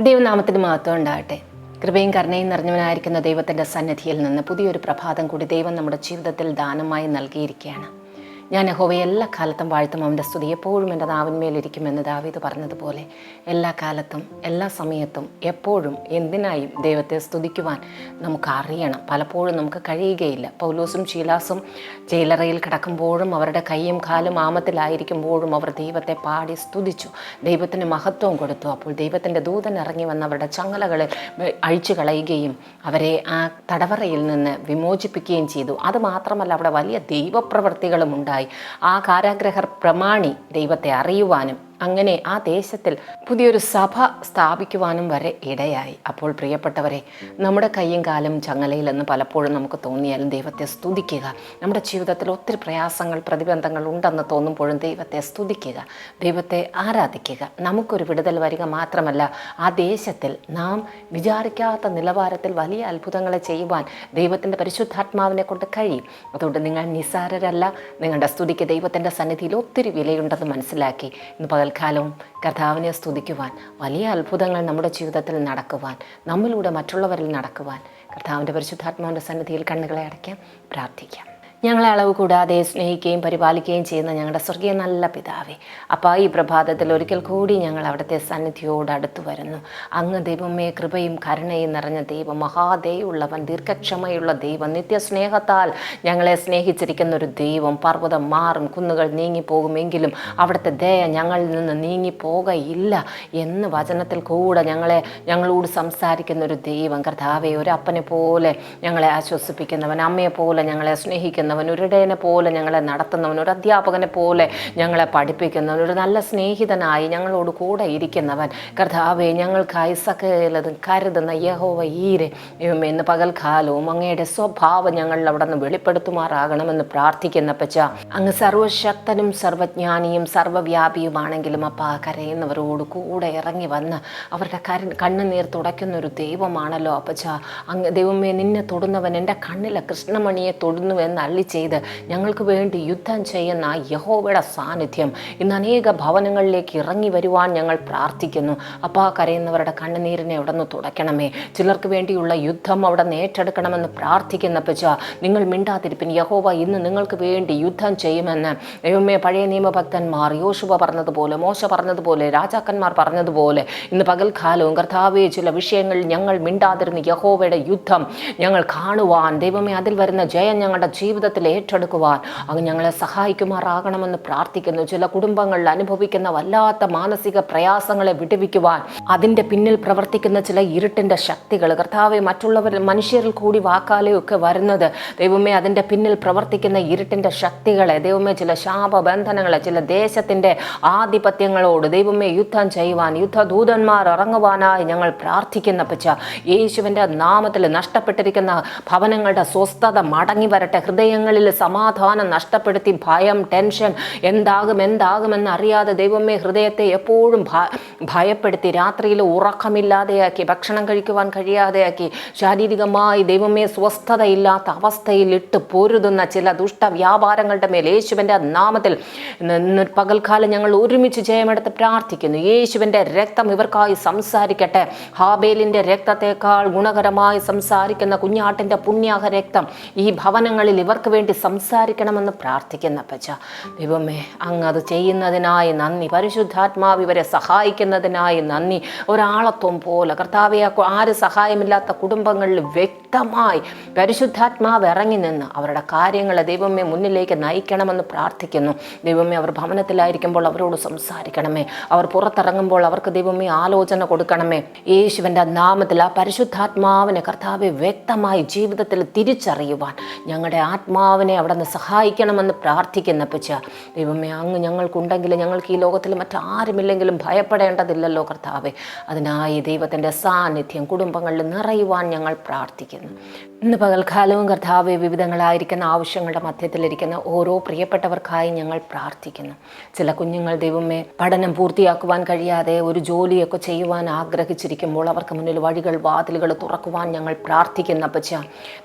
ദൈവനാമത്തിന് മഹത്വം ഉണ്ടാകട്ടെ. കൃപയും കരുണയും നിറഞ്ഞവനായിരിക്കുന്ന ദൈവത്തിന്റെ സന്നിധിയിൽ നിന്ന് പുതിയൊരു പ്രഭാതം കൂടി ദൈവം നമ്മുടെ ജീവിതത്തിൽ ദാനമായി നൽകിയിരിക്കുകയാണ്. ഞാൻ യഹോവയെ എല്ലാ കാലത്തും വാഴ്ത്തും. അവന്റെ സ്തുതി എപ്പോഴും എന്റെ നാവിന്മേലിരിക്കുമെന്ന് ദാവീദ് പറഞ്ഞതുപോലെ എല്ലാ കാലത്തും എല്ലാ സമയത്തും എപ്പോഴും എന്തിനായും ദൈവത്തെ സ്തുതിക്കുവാൻ നമുക്ക് അറിയണം. പലപ്പോഴും നമുക്ക് കഴിയുകയില്ല. പൗലോസും ശീലാസും ജയിലറയിൽ കിടക്കുമ്പോഴും അവരുടെ കൈയും കാലും ആമത്തിലായിരിക്കുമ്പോഴും അവർ ദൈവത്തെ പാടി സ്തുതിച്ചു. ദൈവത്തിന് മഹത്വം കൊടുത്തു. അപ്പോൾ ദൈവത്തിന്റെ ദൂതൻ ഇറങ്ങി വന്ന് അവരുടെ ചങ്ങലകളെ അഴിച്ചു കളയുകയും അവരെ ആ തടവറയിൽ നിന്ന് വിമോചിപ്പിക്കുകയും ചെയ്തു. അത് മാത്രമല്ല അവിടെ വലിയ ദൈവപ്രവൃത്തികളും ഉണ്ടായി. ആ കാരാഗ്രഹർ പ്രമാണി ദൈവത്തെ അറിയുവാനും അങ്ങനെ ആ ദേശത്തിൽ പുതിയൊരു സഭ സ്ഥാപിക്കുവാനും വരെ ഇടയായി. അപ്പോൾ പ്രിയപ്പെട്ടവരെ നമ്മുടെ കയ്യും കാലും ചങ്ങലയിലെന്ന് പലപ്പോഴും നമുക്ക് തോന്നിയാലും ദൈവത്തെ സ്തുതിക്കുക. നമ്മുടെ ജീവിതത്തിൽ ഒത്തിരി പ്രയാസങ്ങൾ പ്രതിബന്ധങ്ങൾ ഉണ്ടെന്ന് തോന്നുമ്പോഴും ദൈവത്തെ സ്തുതിക്കുക. ദൈവത്തെ ആരാധിക്കുക. നമുക്കൊരു വിടുതൽ വരിക മാത്രമല്ല ആ ദേശത്തിൽ നാം വിചാരിക്കാത്ത നിലവാരത്തിൽ വലിയ അത്ഭുതങ്ങളെ ചെയ്യുവാൻ ദൈവത്തിന്റെ പരിശുദ്ധാത്മാവിനെ കൊണ്ട് കഴിയും. അതുകൊണ്ട് നിങ്ങൾ നിസ്സാരരല്ല. നിങ്ങളുടെ സ്തുതിക്ക് ദൈവത്തിന്റെ സന്നിധിയിൽ ഒത്തിരി വിലയുണ്ടെന്ന് മനസ്സിലാക്കി. ഇന്ന് പകൽക്കാലവും കർത്താവിനെ സ്തുതിക്കുവാൻ വലിയ അത്ഭുതങ്ങൾ നമ്മുടെ ജീവിതത്തിൽ നടക്കുവാൻ നമ്മിലൂടെ മറ്റുള്ളവരിൽ നടക്കുവാൻ കർത്താവിന്റെ പരിശുദ്ധാത്മാവിന്റെ സന്നിധിയിൽ കണ്ണുകളെ അടയ്ക്കാം പ്രാർത്ഥിക്കാം. ഞങ്ങളെ അളവ് കൂടാതെ സ്നേഹിക്കുകയും പരിപാലിക്കുകയും ചെയ്യുന്ന ഞങ്ങളുടെ സ്വർഗീയ നല്ല പിതാവേ. അപ്പോൾ ഈ പ്രഭാതത്തിൽ ഒരിക്കൽ കൂടി ഞങ്ങൾ അവിടുത്തെ സന്നിധിയോട് അടുത്തു വരുന്നു. അങ്ങ് ദൈവമേ കൃപയും കരുണയും നിറഞ്ഞ ദൈവം മഹാദയുള്ളവൻ ദീർഘക്ഷമയുള്ള ദൈവം നിത്യസ്നേഹത്താൽ ഞങ്ങളെ സ്നേഹിച്ചിരിക്കുന്ന ഒരു ദൈവം പർവതം മാറും കുന്നുകൾ നീങ്ങിപ്പോകുമെങ്കിലും അവിടുത്തെ ദയ ഞങ്ങളിൽ നിന്ന് നീങ്ങിപ്പോകയില്ല എന്ന് വചനത്തിൽ കൂടെ ഞങ്ങളെ ഞങ്ങളോട് സംസാരിക്കുന്ന ഒരു ദൈവം കർത്താവെ ഒരു അപ്പനെ പോലെ ഞങ്ങളെ ആശ്വസിപ്പിക്കുന്നവൻ അമ്മയെ പോലെ ഞങ്ങളെ സ്നേഹിക്കുന്നവൻ ഒരു ഇടയനെ പോലെ ഞങ്ങളെ നടത്തുന്നവൻ ഒരു അധ്യാപകനെ പോലെ ഞങ്ങളെ പഠിപ്പിക്കുന്നവൻ ഒരു നല്ല സ്നേഹിതനായി ഞങ്ങളോട് കൂടെ ഇരിക്കുന്നവൻ. കർത്താവെ ഞങ്ങൾക്കായി സകലതും കരുതുന്ന യഹോവ ഈരെ. എന്ന് പകൽക്കാലവും അങ്ങയുടെ സ്വഭാവം ഞങ്ങളിൽ അവിടെ നിന്ന് വെളിപ്പെടുത്തുമാറാകണമെന്ന് പ്രാർത്ഥിക്കുന്ന പച്ച അങ്ങ് സർവശക്തനും സർവജ്ഞാനിയും സർവവ്യാപിയുമാണെങ്കിലും അപ്പ കരയുന്നവരോട് കൂടെ ഇറങ്ങി വന്ന് അവരുടെ കര കണ്ണുനീർ തുടയ്ക്കുന്ന ഒരു ദൈവമാണല്ലോ അപ്പച്ച. അങ്ങ് ദൈവമേ നിന്നെ തൊടുന്നവൻ എന്റെ കണ്ണിലെ കൃഷ്ണമണിയെ തൊടുന്നു എന്ന് അള്ളി ചെയ്ത് ഞങ്ങൾക്ക് വേണ്ടി യുദ്ധം ചെയ്യുന്ന യഹോവയുടെ സാന്നിധ്യം ഇന്ന് അനേക ഭവനങ്ങളിലേക്ക് ഇറങ്ങി വരുവാൻ ഞങ്ങൾ പ്രാർത്ഥിക്കുന്നു. അപ്പാ കരയുന്നവരുടെ കണ്ണുനീരിനെ അവിടെ നിന്ന് തുടയ്ക്കണമേ. ചിലർക്ക് വേണ്ടിയുള്ള യുദ്ധം അവിടെ നിന്ന് ഏറ്റെടുക്കണമെന്ന് പ്രാർത്ഥിക്കുന്ന പച്ച നിങ്ങൾ മിണ്ടാതിരിപ്പിൻ. യഹോവ ഇന്ന് നിങ്ങൾക്ക് വേണ്ടി യുദ്ധം ചെയ്യുമെന്ന്. ദൈവമേ പഴയ നിയമഭക്തന്മാർ യോശുവ പറഞ്ഞതുപോലെ മോശ പറഞ്ഞതുപോലെ രാജാക്കന്മാർ പറഞ്ഞതുപോലെ ഇന്ന് പകൽക്കാലവും കർത്താവെ ചില വിഷയങ്ങളിൽ ഞങ്ങൾ മിണ്ടാതിരുന്ന യഹോവയുടെ യുദ്ധം ഞങ്ങൾ കാണുവാൻ ദൈവമേ അതിൽ വരുന്ന ജയം ഞങ്ങളുടെ ജീവിതത്തിൽ ഏറ്റെടുക്കുവാൻ അങ്ങ് ഞങ്ങളെ സഹായിക്കുമാറാകണമെന്ന് പ്രാർത്ഥിക്കുന്നു. ചില കുടുംബങ്ങളിൽ അനുഭവിക്കുന്ന വല്ലാത്ത മാനസിക പ്രയാസങ്ങളെ വിടുവിക്കുവാൻ അതിന്റെ പിന്നിൽ പ്രവർത്തിക്കുന്ന ചില ഇരുട്ടിന്റെ ശക്തികൾ കർത്താവെ മറ്റുള്ളവരിൽ മനുഷ്യരിൽ കൂടി വാക്കാലയൊക്കെ വരുന്നത് ദൈവമേ അതിന്റെ പിന്നിൽ പ്രവർത്തിക്കുന്ന ഇരുട്ടിന്റെ ശക്തികളെ ദൈവമേ ചില ശാപബന്ധനങ്ങളെ ചില ദേശത്തിന്റെ ആധിപത്യങ്ങളോട് ദൈവമേ യുദ്ധം ചെയ്യുവാൻ യുദ്ധദൂതന്മാർ ഇറങ്ങുവാനായി ഞങ്ങൾ പ്രാർത്ഥിക്കുന്ന പച്ച യേശുവിന്റെ നാമത്തിൽ നഷ്ടപ്പെട്ടിരിക്കുന്ന ഭവനങ്ങളുടെ സ്വസ്ഥത മടങ്ങി വരട്ടെ ഹൃദയങ്ങളിൽ സമാധാനം നഷ്ടപ്പെടുത്തി ഭയം ടെൻഷൻ എന്താകും എന്താകുമെന്ന് അറിയാതെ ദൈവമേ ഹൃദയത്തെ എപ്പോഴും ഭയപ്പെടുത്തി രാത്രിയിൽ ഉറക്കമില്ലാതെയാക്കി ഭക്ഷണം കഴിക്കുവാൻ കഴിയാതെയാക്കി ശാരീരികമായി ദൈവമേ സ്വസ്ഥതയില്ലാത്ത അവസ്ഥയിൽ ഇട്ട് പൊരുതുന്ന ചില ദുഷ്ടവ്യാപാരങ്ങളുടെ മേൽ യേശുവിന്റെ നാമത്തിൽ പകൽക്കാലം ഞങ്ങൾ ഒരുമിച്ച് ജയമെടുത്ത് പ്രാർത്ഥിക്കുന്നു. യേശുവിന്റെ രക്തം ഇവർക്കായി സംസാരിക്കട്ടെ. ഹാബേലിന്റെ രക്തത്തെക്കാൾ ഗുണകരമായി സംസാരിക്കുന്ന കുഞ്ഞാട്ടിന്റെ പുണ്യാഹ രക്തം ഈ ഭവനങ്ങളിൽ ഇവർക്ക് വേണ്ടി സംസാരിക്കണമെന്ന് പ്രാർത്ഥിക്കുന്ന പച്ച ദൈവമേ അങ്ങ് അത് ചെയ്യുന്നതിനായി നന്ദി. പരിശുദ്ധാത്മാവ് ഇവരെ സഹായിക്കുന്നതിനായി നന്ദി. ഒരാളത്വം പോലെ കർത്താവെ ആര് സഹായമില്ലാത്ത കുടുംബങ്ങളിൽ വ്യക്തമായി പരിശുദ്ധാത്മാവ് ഇറങ്ങി നിന്ന് അവരുടെ കാര്യങ്ങളെ ദൈവമേ മുന്നിലേക്ക് നയിക്കണമെന്ന് പ്രാർത്ഥിക്കുന്നു. ദൈവമേ അവർ ഭവനത്തിലായിരിക്കുമ്പോൾ അവരോട് സംസാരിക്കണമേ. അവർ പുറത്തിറങ്ങുമ്പോൾ അവർക്ക് ദൈവമേ ആലോചന കൊടുക്കണമേ. യേശുവിന്റെ നാമത്തിൽ ആ പരിശുദ്ധാത്മാവിനെ കർത്താവെ വ്യക്തമായി ജീവിതത്തിൽ തിരിച്ചറിയുവാൻ ഞങ്ങളുടെ ആത്മാവിനെ അവിടെ നിന്ന് സഹായിക്കണമെന്ന് പ്രാർത്ഥിക്കുന്ന പച്ച ദൈവമേ അങ്ങ് ഞങ്ങൾക്കുണ്ടെങ്കിൽ ഞങ്ങൾക്ക് ഈ ലോകത്തിൽ മറ്റാരുമില്ലെങ്കിലും ഭയപ്പെടേണ്ടതില്ലല്ലോ കർത്താവെ. അതിനായി ദൈവത്തിന്റെ സാന്നിധ്യം കുടുംബങ്ങളിൽ നിറയുവാൻ ഞങ്ങൾ പ്രാർത്ഥിക്കുന്നു. 嗯。ഇന്ന് പകൽക്കാലവും കർത്താവ് വിവിധങ്ങളായിരിക്കുന്ന ആവശ്യങ്ങളുടെ മധ്യത്തിലിരിക്കുന്ന ഓരോ പ്രിയപ്പെട്ടവർക്കായി ഞങ്ങൾ പ്രാർത്ഥിക്കുന്നു. ചില കുഞ്ഞുങ്ങൾ ദൈവമേ പഠനം പൂർത്തിയാക്കുവാൻ കഴിയാതെ ഒരു ജോലിയൊക്കെ ചെയ്യുവാൻ ആഗ്രഹിച്ചിരിക്കുമ്പോൾ അവർക്ക് മുന്നിൽ വഴികൾ വാതിലുകൾ തുറക്കുവാൻ ഞങ്ങൾ പ്രാർത്ഥിക്കുന്ന പച്ച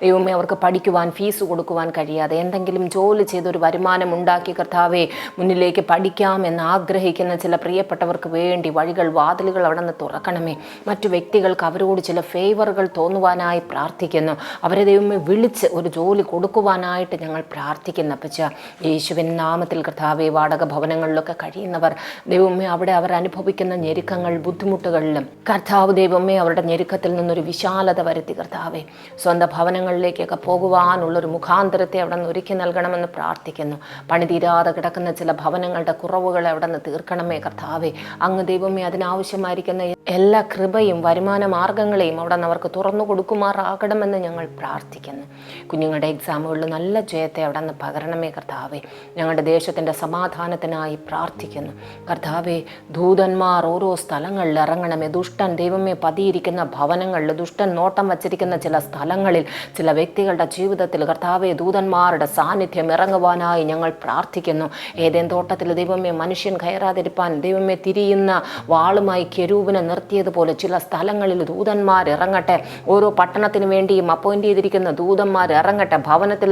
ദൈവമേ അവർക്ക് പഠിക്കുവാൻ ഫീസ് കൊടുക്കുവാൻ കഴിയാതെ എന്തെങ്കിലും ജോലി ചെയ്തൊരു വരുമാനം ഉണ്ടാക്കി കർത്താവെ മുന്നിലേക്ക് പഠിക്കാം എന്ന് ആഗ്രഹിക്കുന്ന ചില പ്രിയപ്പെട്ടവർക്ക് വേണ്ടി വഴികൾ വാതിലുകൾ അവിടെ നിന്ന് തുറക്കണമേ. മറ്റു വ്യക്തികൾക്ക് അവരോട് ചില ഫേവറുകൾ തോന്നുവാനായി പ്രാർത്ഥിക്കുന്നു. അവരെ ദൈവമേ വിളിച്ച് ഒരു ജോലി കൊടുക്കുവാനായിട്ട് ഞങ്ങൾ പ്രാർത്ഥിക്കുന്ന അപ്പച്ച. യേശുവിൻ നാമത്തിൽ കർത്താവെ വാടക ഭവനങ്ങളിലൊക്കെ കഴിയുന്നവർ ദൈവമേ അവിടെ അവർ അനുഭവിക്കുന്ന ഞെരുക്കങ്ങൾ ബുദ്ധിമുട്ടുകളിലും കർത്താവ് ദൈവമേ അവരുടെ ഞെരുക്കത്തിൽ നിന്നൊരു വിശാലത വരുത്തി കർത്താവെ. സ്വന്തം ഭവനങ്ങളിലേക്കൊക്കെ പോകുവാനുള്ളൊരു മുഖാന്തരത്തെ അവിടെ നിന്ന് ഒരുക്കി നൽകണമെന്ന് പ്രാർത്ഥിക്കുന്നു. പണി തീരാതെ കിടക്കുന്ന ചില ഭവനങ്ങളുടെ കുറവുകളെ അവിടെ നിന്ന് തീർക്കണമേ കർത്താവെ. അങ്ങ് ദൈവമേ അതിനാവശ്യമായിരിക്കുന്ന എല്ലാ കൃപയും വരുമാന മാർഗങ്ങളെയും അവിടെ നിന്ന് അവർക്ക് തുറന്നു കൊടുക്കുമാറാകണമെന്ന് ഞങ്ങൾ പ്രാർത്ഥിക്കുന്നു. കുഞ്ഞുങ്ങളുടെ എക്സാമുകളിൽ നല്ല ജയത്തെ അവിടെ നിന്ന് പകരണമേ കർത്താവെ. ഞങ്ങളുടെ ദേശത്തിന്റെ സമാധാനത്തിനായി പ്രാർത്ഥിക്കുന്നു. കർത്താവെ ദൂതന്മാർ ഓരോ സ്ഥലങ്ങളിൽ ഇറങ്ങണമേ. ദുഷ്ടൻ ദൈവമേ പതിയിരിക്കുന്ന ഭവനങ്ങളിൽ ദുഷ്ടൻ നോട്ടം വച്ചിരിക്കുന്ന ചില സ്ഥലങ്ങളിൽ ചില വ്യക്തികളുടെ ജീവിതത്തിൽ കർത്താവെ ദൂതന്മാരുടെ സാന്നിധ്യം ഇറങ്ങുവാനായി ഞങ്ങൾ പ്രാർത്ഥിക്കുന്നു. ഏതേൻ തോട്ടത്തിൽ ദൈവമേ മനുഷ്യൻ കയറാതിരിപ്പാൻ ദൈവമേ തിരിയുന്ന വാളുമായി കെരൂപിനെ നിർത്തിയതുപോലെ ചില സ്ഥലങ്ങളിൽ ദൂതന്മാർ ഇറങ്ങട്ടെ. ഓരോ പട്ടണത്തിനു വേണ്ടിയും അപ്പോയിന്റ് ചെയ്തിരിക്കുന്ന ദൂതന്മാർ ഇറങ്ങട്ടെ ഭവനത്തിൽ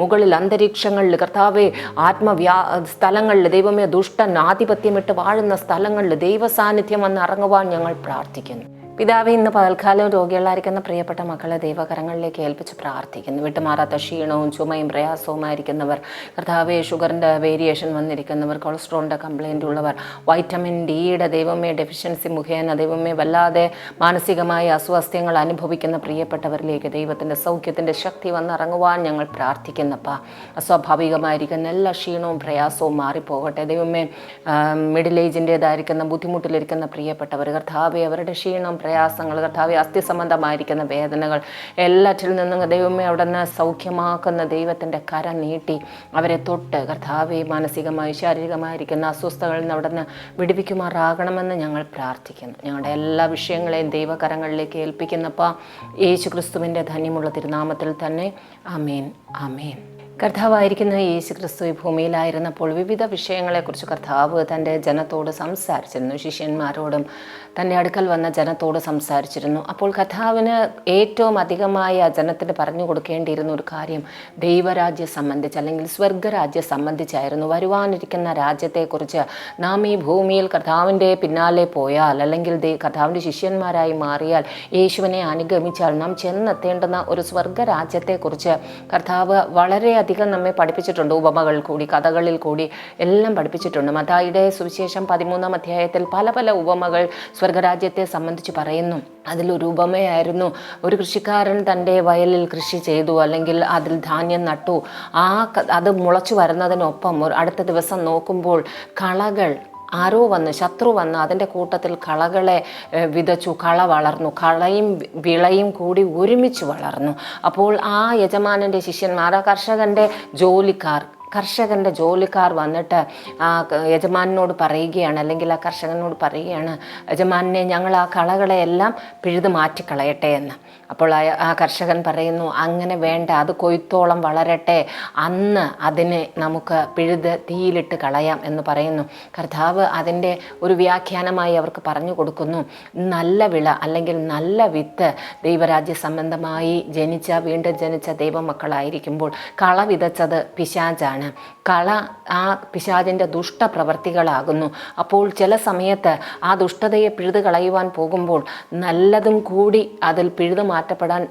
മുകളിൽ അന്തരീക്ഷങ്ങളിൽ കർത്താവെ ആത്മവ്യാ സ്ഥലങ്ങളിൽ ദൈവമേ ദുഷ്ടൻ ആധിപത്യമിട്ട് വാഴുന്ന സ്ഥലങ്ങളിൽ ദൈവസാന്നിധ്യം വന്ന് ഇറങ്ങുവാൻ ഞങ്ങൾ പ്രാർത്ഥിക്കുന്നു. പിതാവ് ഇന്ന് പകൽക്കാലം രോഗികളായിരിക്കുന്ന പ്രിയപ്പെട്ട മക്കളെ ദൈവകരങ്ങളിലേക്ക് ഏൽപ്പിച്ച് പ്രാർത്ഥിക്കുന്നു. വിട്ടുമാറാത്ത ക്ഷീണവും ചുമയും പ്രയാസവുമായിരിക്കുന്നവർ കർത്താവെ ഷുഗറിന്റെ വേരിയേഷൻ വന്നിരിക്കുന്നവർ കൊളസ്ട്രോളിന്റെ കംപ്ലൈന്റ് ഉള്ളവർ വൈറ്റമിൻ ഡിയുടെ ദൈവമേ ഡെഫിഷ്യൻസി മുഖേന ദൈവമേ വല്ലാതെ മാനസികമായ അസ്വാസ്ഥ്യങ്ങൾ അനുഭവിക്കുന്ന പ്രിയപ്പെട്ടവരിലേക്ക് ദൈവത്തിന്റെ സൗഖ്യത്തിന്റെ ശക്തി വന്നിറങ്ങുവാൻ ഞങ്ങൾ പ്രാർത്ഥിക്കുന്നപ്പ. അസ്വാഭാവികമായിരിക്കുന്ന എല്ലാ ക്ഷീണവും പ്രയാസവും മാറിപ്പോകട്ടെ. ദൈവമേ മിഡിൽ ഏജിന്റേതായിരിക്കുന്ന ബുദ്ധിമുട്ടിലിരിക്കുന്ന പ്രിയപ്പെട്ടവർ കർത്താവെ അവരുടെ ക്ഷീണം പ്രയാസങ്ങൾ കർത്താവെ അസ്ഥി സംബന്ധമായിരിക്കുന്ന വേദനകൾ എല്ലാറ്റിൽ നിന്നും ദൈവമേ നിന്ന് സൗഖ്യമാക്കുന്ന ദൈവത്തിന്റെ കര നീട്ടി അവരെ തൊട്ട് കർത്താവെ മാനസികമായി ശാരീരികമായിരിക്കുന്ന അസ്വസ്ഥകളിൽ നിന്ന് അവിടെ നിന്ന് വിടുവിക്കുമാറാകണമെന്ന് ഞങ്ങൾ പ്രാർത്ഥിക്കുന്നു. ഞങ്ങളുടെ എല്ലാ വിഷയങ്ങളെയും ദൈവകരങ്ങളിലേക്ക് ഏൽപ്പിക്കുന്നപ്പോൾ യേശു ക്രിസ്തുവിന്റെ ധന്യമുള്ള തിരുനാമത്തിൽ തന്നെ അമേൻ അമേൻ കർത്താവായിരിക്കുന്ന യേശു ക്രിസ്തു ഭൂമിയിലായിരുന്നപ്പോൾ വിവിധ വിഷയങ്ങളെക്കുറിച്ച് കർത്താവ് തന്റെ ജനത്തോട് സംസാരിച്ചിരുന്നു. ശിഷ്യന്മാരോടും തന്റെ അടുക്കൽ വന്ന ജനത്തോട് സംസാരിച്ചിരുന്നു. അപ്പോൾ കഥാവിന് ഏറ്റവും അധികമായി ആ ജനത്തിന് പറഞ്ഞു കൊടുക്കേണ്ടിയിരുന്ന ഒരു കാര്യം ദൈവരാജ്യം സംബന്ധിച്ച് അല്ലെങ്കിൽ സ്വർഗരാജ്യം സംബന്ധിച്ചായിരുന്നു. വരുവാനിരിക്കുന്ന രാജ്യത്തെക്കുറിച്ച് നാം ഈ ഭൂമിയിൽ കഥാവിന്റെ പിന്നാലെ പോയാൽ അല്ലെങ്കിൽ കഥാവിന്റെ ശിഷ്യന്മാരായി മാറിയാൽ യേശുവിനെ അനുഗമിച്ചാൽ നാം ചെന്നെത്തേണ്ടുന്ന ഒരു സ്വർഗരാജ്യത്തെക്കുറിച്ച് കർത്താവ് വളരെയധികം നമ്മെ പഠിപ്പിച്ചിട്ടുണ്ട്. ഉപമകൾ കൂടി കഥകളിൽ കൂടി എല്ലാം പഠിപ്പിച്ചിട്ടുണ്ട്. മതായിയുടെ സുവിശേഷം പതിമൂന്നാം അധ്യായത്തിൽ പല പല ഉപമകൾ സ്വർഗരാജ്യത്തെ സംബന്ധിച്ച് പറയുന്നു. അതിലൊരു ഉപമയായിരുന്നു. ഒരു കൃഷിക്കാരൻ തന്റെ വയലിൽ കൃഷി ചെയ്തു അല്ലെങ്കിൽ അതിൽ ധാന്യം നട്ടു. ആ അത് മുളച്ചു വരുന്നതിനൊപ്പം ഒരു അടുത്ത ദിവസം നോക്കുമ്പോൾ കളകൾ ആരോ വന്ന് ശത്രു വന്ന് അതിന്റെ കൂട്ടത്തിൽ കളകളെ വിതച്ചു കള വളർന്നു. കളയും വിളയും കൂടി ഒരുമിച്ച് വളർന്നു. അപ്പോൾ ആ യജമാനന്റെ ശിഷ്യന്മാർ ആ കർഷകന്റെ ജോലിക്കാർ കർഷകന്റെ ജോലിക്കാർ വന്നിട്ട് ആ യജമാനോട് പറയുകയാണ് അല്ലെങ്കിൽ ആ കർഷകനോട് പറയുകയാണ് യജമാനെ ഞങ്ങൾ ആ കളകളെ എല്ലാം പിഴുത് മാറ്റിക്കളയട്ടെ എന്ന്. അപ്പോൾ ആ കർഷകൻ പറയുന്നു അങ്ങനെ വേണ്ട അത് കൊയ്ത്തോളം വളരട്ടെ അന്ന് അതിനെ നമുക്ക് പിഴുത് തീയിലിട്ട് കളയാം എന്ന് പറയുന്നു. കർത്താവ് അതിന്റെ ഒരു വ്യാഖ്യാനമായി അവർക്ക് പറഞ്ഞു കൊടുക്കുന്നു നല്ല വിള അല്ലെങ്കിൽ നല്ല വിത്ത് ദൈവരാജ്യ സംബന്ധമായി ജനിച്ച വീണ്ടും ജനിച്ച ദൈവമക്കളായിരിക്കുമ്പോൾ കള വിതച്ചത് പിശാചാണ്. കള ആ പിശാചിന്റെ ദുഷ്ടപ്രവർത്തികളാകുന്നു. അപ്പോൾ ചില സമയത്ത് ആ ദുഷ്ടതയെ പിഴുത് കളയുവാൻ പോകുമ്പോൾ നല്ലതും കൂടി അതിൽ പിഴുതു മാറ്റപ്പെടാൻ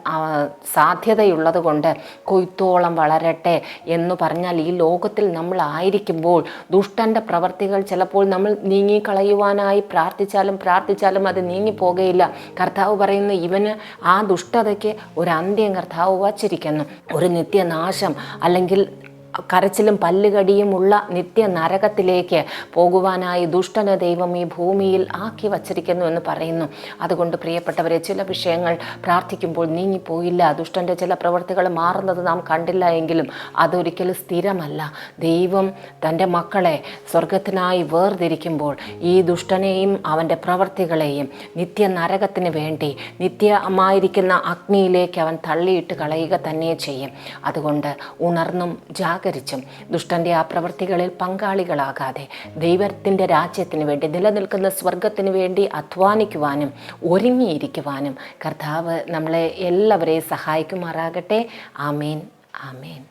സാധ്യതയുള്ളത് കൊണ്ട് കൊയ്ത്തോളം വളരട്ടെ എന്ന് പറഞ്ഞാൽ ഈ ലോകത്തിൽ നമ്മൾ ആയിരിക്കുമ്പോൾ ദുഷ്ടന്റെ പ്രവർത്തികൾ ചിലപ്പോൾ നമ്മൾ നീങ്ങിക്കളയുവാനായി പ്രാർത്ഥിച്ചാലും പ്രാർത്ഥിച്ചാലും അത് നീങ്ങിപ്പോകുകയില്ല കർത്താവ് പറയുന്നു ഇവന് ആ ദുഷ്ടതയ്ക്ക് ഒരു അന്ത്യം കർത്താവ് വച്ചിരിക്കുന്നു. ഒരു നിത്യനാശം അല്ലെങ്കിൽ കരച്ചിലും പല്ലുകടിയുമുള്ള നിത്യ നരകത്തിലേക്ക് പോകുവാനായി ദുഷ്ടന ദൈവം ഈ ഭൂമിയിൽ ആക്കി വച്ചിരിക്കുന്നു എന്ന് പറയുന്നു. അതുകൊണ്ട് പ്രിയപ്പെട്ടവരെ ചില വിഷയങ്ങൾ പ്രാർത്ഥിക്കുമ്പോൾ നീങ്ങിപ്പോയില്ല. ദുഷ്ടന്റെ ചില പ്രവൃത്തികൾ മാറുന്നത് നാം കണ്ടില്ല എങ്കിലും അതൊരിക്കലും സ്ഥിരമല്ല. ദൈവം തന്റെ മക്കളെ സ്വർഗത്തിനായി വേർതിരിക്കുമ്പോൾ ഈ ദുഷ്ടനെയും അവന്റെ പ്രവൃത്തികളെയും നിത്യ നരകത്തിന് വേണ്ടി നിത്യമായിരിക്കുന്ന അഗ്നിയിലേക്ക് അവൻ തള്ളിയിട്ട് കളയുക തന്നെ ചെയ്യും. അതുകൊണ്ട് ഉണർന്നും ജാഗരിച്ചും ദുഷ്ടന്റെ ആ പ്രവൃത്തികളിൽ പങ്കാളികളാകാതെ ദൈവത്തിന്റെ രാജ്യത്തിന് വേണ്ടി നിലനിൽക്കുന്ന സ്വർഗത്തിന് വേണ്ടി അധ്വാനിക്കുവാനും ഒരുങ്ങിയിരിക്കുവാനും കർത്താവ് നമ്മളെ എല്ലാവരെയും സഹായിക്കുമാറാകട്ടെ. ആമേൻ ആമേൻ.